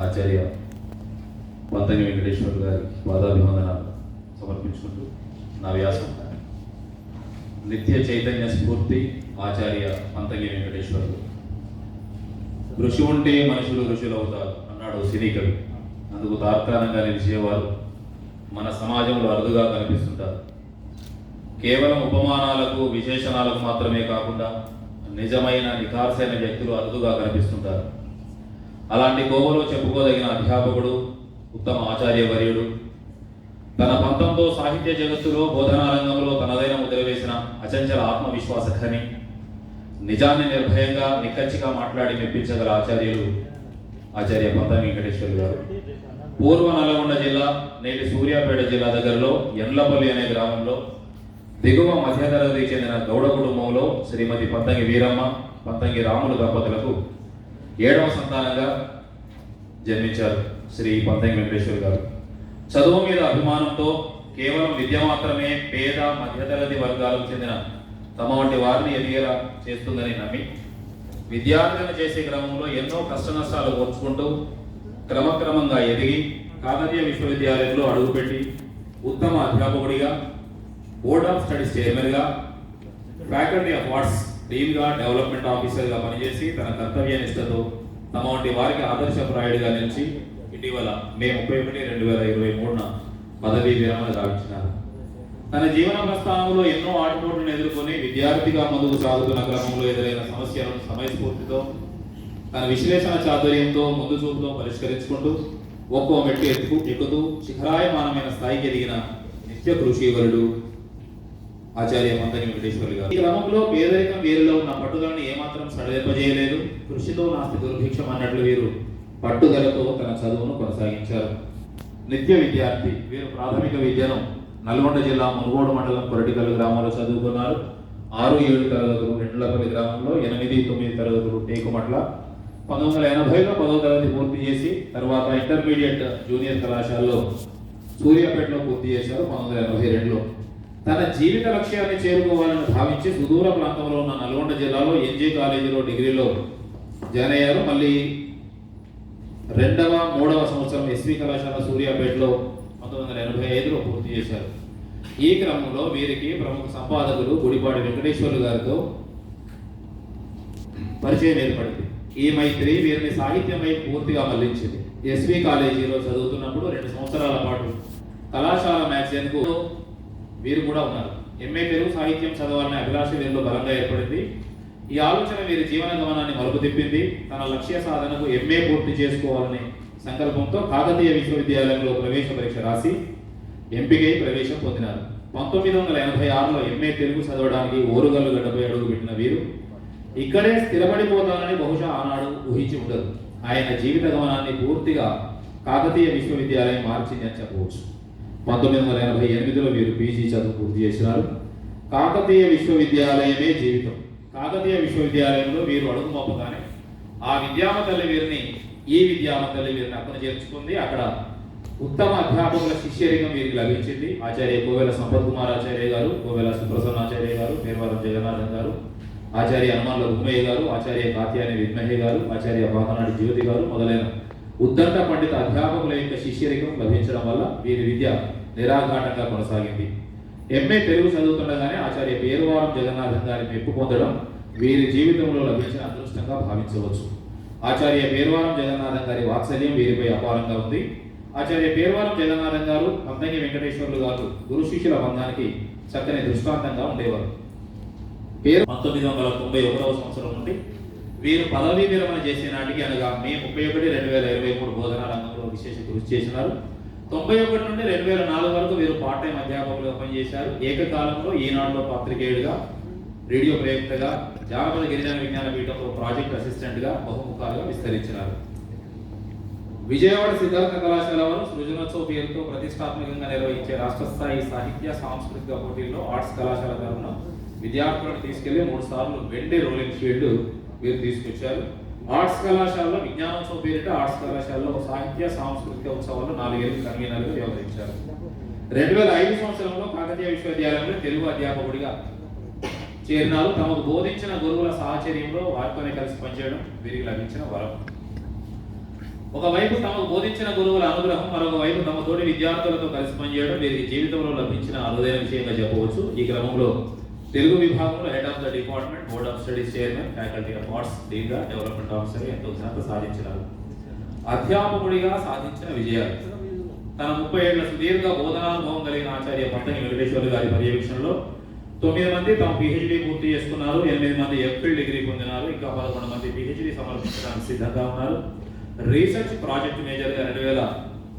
ఆచార్య పంతని వెంకటేశ్వర గారి పాదాభివందనాలు సమర్పించుకుంటూ నా వ్యాసం నిత్య చైతన్య స్ఫూర్తి ఆచార్య పంతగి వెంకటేశ్వరులు ఋషి ఉంటే మనుషులు ఋషులు అవుతారు అన్నాడు సినీ కవి అందుకు తార్కాణంగా నిలిచేవారు మన సమాజంలో అరుదుగా కనిపిస్తుంటారు. కేవలం ఉపమానాలకు విశేషణాలకు మాత్రమే కాకుండా నిజమైన నికార్సైన వ్యక్తులు అరుదుగా కనిపిస్తుంటారు. అలాంటి కోవలో చెప్పుకోదగిన అధ్యాపకుడు ఉత్తమ ఆచార్యవర్యుడు తన పంతంతో సాహిత్య జగత్తులో బోధనా రంగంలో తనదైన ముద్ర వేసిన అచంచల ఆత్మవిశ్వాస ఖని నిజాన్ని నిర్భయంగా నిక్కచ్చిగా మాట్లాడి మెప్పించగల ఆచార్యులు ఆచార్య పంత వెంకటేశ్వర గారు. పూర్వ నల్గొండ జిల్లా నేటి సూర్యాపేట జిల్లా దగ్గరలో ఎండ్లపల్లి అనే గ్రామంలో దిగువ మధ్యతరగతికి చెందిన గౌడ కుటుంబంలో శ్రీమతి పంతంగి వీరమ్మ పంతంగి రాములు దంపతులకు ఏడవ సంతానంగా జన్మించారు శ్రీ పంతంగి వెంకటేశ్వర్ గారు. చదువు మీద అభిమానంతో కేవలం విద్య మాత్రమే పేద మధ్యతరగతి వర్గాలకు చెందిన తమ వంటి వారిని ఎదిగేలా చేస్తుందని నమ్మి విద్యార్థులను చేసే క్రమంలో ఎన్నో కష్ట నష్టాలు ఓర్చుకుంటూ క్రమక్రమంగా ఎదిగి కాకతీయ విశ్వవిద్యాలయంలో అడుగుపెట్టి ఉత్తమ అధ్యాపకుడిగా బోర్డ్ ఆఫ్ స్టడీస్ చైర్మన్గా ఫ్యాకల్టీ ఆఫ్ ఆర్ట్స్ డీన్గా డెవలప్మెంట్ ఆఫీసర్గా పనిచేసి తన కర్తవ్య నిష్టతో తమ వంటి వారికి ఆదర్శప్రాయుడిగా నిలిచి ఇటీవల మే ముప్పై ఒకటి రెండు వేల ఇరవై మూడున పదవీ విరమణ గావించినారు. తన జీవన ప్రస్థానంలో ఎన్నో ఆటుపోట్లను ఎదుర్కొని విద్యార్థిగా ముందుకు సాగుతున్న క్రమంలో ఎదురైన సమస్యలను సమయస్ఫూర్తితో తన విశ్లేషణ చాతుర్యంతో ముందు చూపుతో పరిష్కరించుకుంటూ ఒక్కో మెట్టు ఎక్కు ఎక్కుతూ శిఖరాయమానమైన స్థాయికి ఎదిగిన నిత్య కృషివరుడు ఆచార్య మంతని వెంకటేశ్వరులు గారు. ఈ క్రమంలో పేదరికం వీరిలో ఉన్న పట్టుదలను ఏమాత్రం సడలింపజేయలేదు. కృషితో నాస్తి దుర్భిక్షం అన్నట్లు వీరు పట్టుదలతో తన చదువును కొనసాగించారు. నిత్య విద్యార్థి వీరు ప్రాథమిక విద్యను నల్గొండ జిల్లా మునుగోడు మండలం కొరటికల్ గ్రామంలో చదువుకున్నారు. ఆరు ఏడు తరగతులు రెండులపల్లి గ్రామంలో ఎనిమిది తొమ్మిది తరగతులు టేకుమట్ల. పంతొమ్మిది వందల ఎనభైలో పదవ తరగతి పూర్తి చేసి తర్వాత ఇంటర్మీడియట్ జూనియర్ కళాశాలలో సూర్యాపేటలో పూర్తి చేశారు. పంతొమ్మిది వందల ఎనభై రెండులో. తన జీవిత లక్ష్యాన్ని చేరుకోవాలని భావించి సుదూర ప్రాంతంలో ఉన్న నల్గొండ జిల్లాలో ఎన్జీ కాలేజీలో డిగ్రీలో జాయిన్ అయ్యారు. మళ్ళీ రెండవ మూడవ సంవత్సరం ఎస్వి కళాశాల సూర్యాపేటలో పంతొమ్మిది వందల ఎనభై ఐదులో పూర్తి చేశారు. ఈ క్రమంలో వీరికి ప్రముఖ సంపాదకులు గుడిపాటి వెంకటేశ్వర్లు గారితో పరిచయం ఏర్పడింది. ఈ మైత్రి వీరిని సాహిత్యమై పూర్తిగా మళ్ళించింది. ఎస్వి కాలేజీలో చదువుతున్నప్పుడు రెండు సంవత్సరాల పాటు కళాశాల మ్యాగజైన్కు వీరు కూడా ఉన్నారు. ఎంఏ తెలుగు సాహిత్యం చదవాలనే అభిలాష వీరిలో బలంగా ఏర్పడింది. ఈ ఆలోచన వీరి జీవన గమనాన్ని మలుపు తిప్పింది తన లక్ష్య సాధనకు ఎంఏ పూర్తి చేసుకోవాలనే సంకల్పంతో కాకతీయ విశ్వవిద్యాలయంలో ప్రవేశ పరీక్ష రాసి ఎంపికై ప్రవేశం పొందినారు. పంతొమ్మిది వందల ఎనభై ఆరులో ఎంఏ తెలుగు చదవడానికి ఓరుగల్లు గడ్డపై అడుగు పెట్టిన వీరు ఇక్కడే స్థిరపడిపోతానని బహుశా ఆనాడు ఊహించి ఉండదు ఆయన జీవిత గమనాన్ని పూర్తిగా కాకతీయ విశ్వవిద్యాలయం మార్చింది అని చెప్పవచ్చు పంతొమ్మిది వందల ఎనభై ఎనిమిదిలో వీరు పీజీ చదువు పూర్తి చేసినారు. కాకతీయ విశ్వవిద్యాలయమే జీవితం. కాకతీయ విశ్వవిద్యాలయంలో వీరు అడుగు మోపగానే ఆ విద్యామ తల్లి వీరిని ఈ విద్యామ తల్లి వీరిని అక్కడ చేర్చుకుంది. అక్కడ ఉత్తమ అధ్యాపకుల శిష్యరికం వీరికి లభించింది. ఆచార్య కోవెల సంపత్ కుమార్ ఆచార్య గారు కోవెల సుప్రసన్నాచార్య గారు పేర్వరం జగన్నాథన్ గారు ఆచార్య హనుమాన్ల ఉమ్మయ్య గారు ఆచార్య కాత్యాని విద్మహి గారు ఆచార్య బాకనాడి జ్యోతి గారు మొదలైన ఉద్దండ పండిత అధ్యాపకుల యొక్క శిష్యరికం లభించడం వల్ల వీరి విద్య నిరాఘాటంగా కొనసాగింది. ఎంఏ తెలుగు చదువుతుండగానే ఆచార్య పేరువారం జగన్నాథన్ గారి మెప్పు పొందడం వీరి జీవితంలో లభించిన అదృష్టంగా భావించవచ్చు. ఆచార్య పేరువారం జగన్నాథన్ గారి వాత్సల్యం వీరిపై అపారంగా ఉంది. ఆచార్య పేరువారం జగన్నాథన్ గారు అందంగి వెంకటేశ్వర్లు గారు గురు శిష్యుల బంధానికి చక్కని దృష్టాంతంగా ఉండేవారు. పేరు పంతొమ్మిది వందల తొంభై ఒకటవ సంవత్సరం నుండి వీరు పదవీ విరమణ చేసే నాటికి అనగా మే ముప్పై ఒకటి రెండు వేల ఇరవై మూడు బోధనా రంగంలో విశేష కృషి చేసినారు. తొంభై ఒకటి నుండి రెండు వేల నాలుగు వరకు వీరు పార్ట్ టైం అధ్యాపకులుగా పనిచేశారు. ఏకకాలంలో ఈనాడులో పాత్రికేయుడిగా రేడియో ప్రయోక్తగా జానపద గిరిజన విజ్ఞాన పీఠంలో ప్రాజెక్ట్ అసిస్టెంట్గా బహుముఖాలుగా విస్తరించినారు. విజయవాడ సిద్ధార్థ కళాశాల వారు సృజనోత్సవ పేరుతో ప్రతిష్టాత్మకంగా నిర్వహించే రాష్ట్ర స్థాయి సాహిత్య సాంస్కృతిక పోటీల్లో ఆర్ట్స్ కళాశాల తరఫున విద్యార్థులను తీసుకెళ్ళి మూడు సార్లు వెండి రోలింగ్ షీల్డ్ పేరు తీసుకొచ్చారు. ఆర్ట్స్ కళాశాలలో విజ్ఞానోత్సవం పేరిట ఆర్ట్స్ కళాశాలలో సాహిత్య సాంస్కృతిక ఉత్సవాల్లో నాలుగేళ్ళు కన్వీనర్గా వ్యవహరించారు. రెండు వేల ఐదు సంవత్సరంలో కాకతీయ విశ్వవిద్యాలయంలో తెలుగు అధ్యాపకుడిగా చేరినారు. తమకు బోధించిన గురువుల సాహచర్యంలో వారితోనే కలిసి పనిచేయడం వీరికి లభించిన వరం. ఒకవైపు తమకు బోధించిన గురువుల అనుగ్రహం మరొక వైపు తమ తోటి విద్యార్థులతో కలిసి పనిచేయడం వీరికి జీవితంలో లభించిన అరుదైన విషయంగా చెప్పవచ్చు. ఈ క్రమంలో తెలుగు విభాగంలో head of the department board of studies chairman faculty of arts డీన్గా development officer ఎంతో ఘనత సాధించినారు. అధ్యాపకుడిగా సాధించిన విజయాలు. తన ముప్పై ఏళ్ళ సుదీర్ఘ బోధనానుభవం కలిగిన ఆచార్య పట్టణి వెంకటేశ్వర గారి పర్యవేక్షణలో తొమ్మిది మంది తమ పిహెచ్డి పూర్తి చేసుకున్నారు ఎనిమిది మంది ఎంఫిల్ డిగ్రీ పొందినారు ఇంకా పదకొండు మంది పిహెచ్డి సమర్పించడానికి సిద్ధంగా ఉన్నారు. రీసెర్చ్ ప్రాజెక్ట్ మేజర్గా రెండు వేల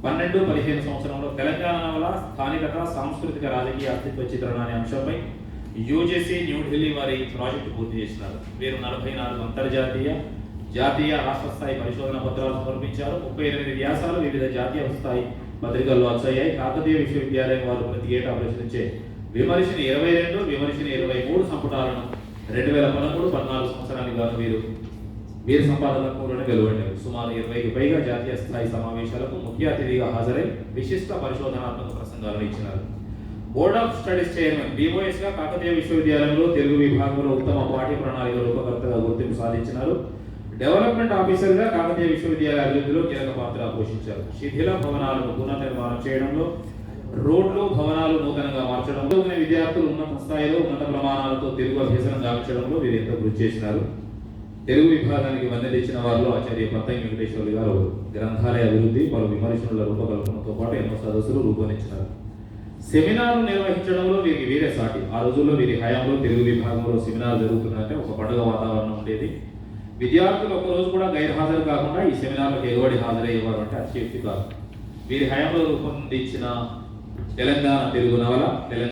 పన్నెండు పదిహేను సంవత్సరంలో తెలంగాణ వల్ల స్థానికత సాంస్కృతిక రాజకీయ అస్తిత్వ చిత్రణ అనే అంశంపై యూజేసీ న్యూఢిల్లీ వారి ప్రాజెక్టు పూర్తి చేసినారు. వీరు నలభై నాలుగు అంతర్జాతీయ జాతీయ రాష్ట్ర స్థాయి పరిశోధన పత్రాలు సమర్పించారు. ముప్పై ఎనిమిది వ్యాసాలు వివిధ జాతీయ స్థాయి పత్రికల్లో వచ్చాయి. కాకతీయ విశ్వవిద్యాలయం వారు ప్రతి ఏటా ప్రశ్నించే విమర్శని ఇరవై రెండు విమర్శని ఇరవై మూడు సంపుటాలను రెండు వేల పదమూడు పద్నాలుగు సంవత్సరానికి గాను వీరు వీర సంపాదకులను వెలువడ్డారు సుమారు ఇరవైకి పైగా జాతీయ స్థాయి సమావేశాలకు ముఖ్య అతిథిగా హాజరై విశిష్ట పరిశోధనాత్మక ప్రసంగాలను ఇచ్చినారు. బోర్డ్ ఆఫ్ స్టడీస్ చైర్మన్ బీఓఎస్గా కాకతీయ విశ్వవిద్యాలయంలో తెలుగు విభాగంలో ఉత్తమ పాఠ్య ప్రణాళిక రూపకర్తగా గుర్తింపు సాధించినారు. డెవలప్మెంట్ ఆఫీసర్గా కాకతీయ విశ్వవిద్యాలయ అభివృద్ధిలో కీలక పాత్ర పోషించారు. శిథిల భవనాలను పునర్నిర్మాణం చేయడంలో రోడ్లు భవనాలు నూతనంగా మార్చడంలో చదువుకునే విద్యార్థులు ఉన్నత స్థాయిలో ఉన్నత ప్రమాణాలతో తెలుగు అభ్యసనం గావించడంలో వీరు ఎంతో కృషి చేసినారు. తెలుగు విభాగానికి మద్దతు తెచ్చిన వారిలో ఆచార్య పత్తయ్య వెంకటేశ్వరులు గారు గ్రంథాలయ అభివృద్ధి పలు విమర్శనుల రూపకల్పనతో పాటు ఎన్నో సదస్సులు రూపొందించినారు. సెమినార్ నిర్వహించడంలో వీరికి వీరే సాటి. ఆ రోజుల్లో వీరి హయాంలో తెలుగు విభాగంలో సెమినార్ జరుగుతుందంటే ఒక పండుగ వాతావరణం ఉండేది. విద్యార్థులు ఒక రోజు కూడా గైర్హాజరు కాకుండా ఈ సెమినార్లకు ఎగబడి హాజరయ్యేవారు అంటే అత్యక్తి కాదు. వీరి హయాంలో రూపొందించిన తెలంగాణ తెలుగు నవల తెలంగాణ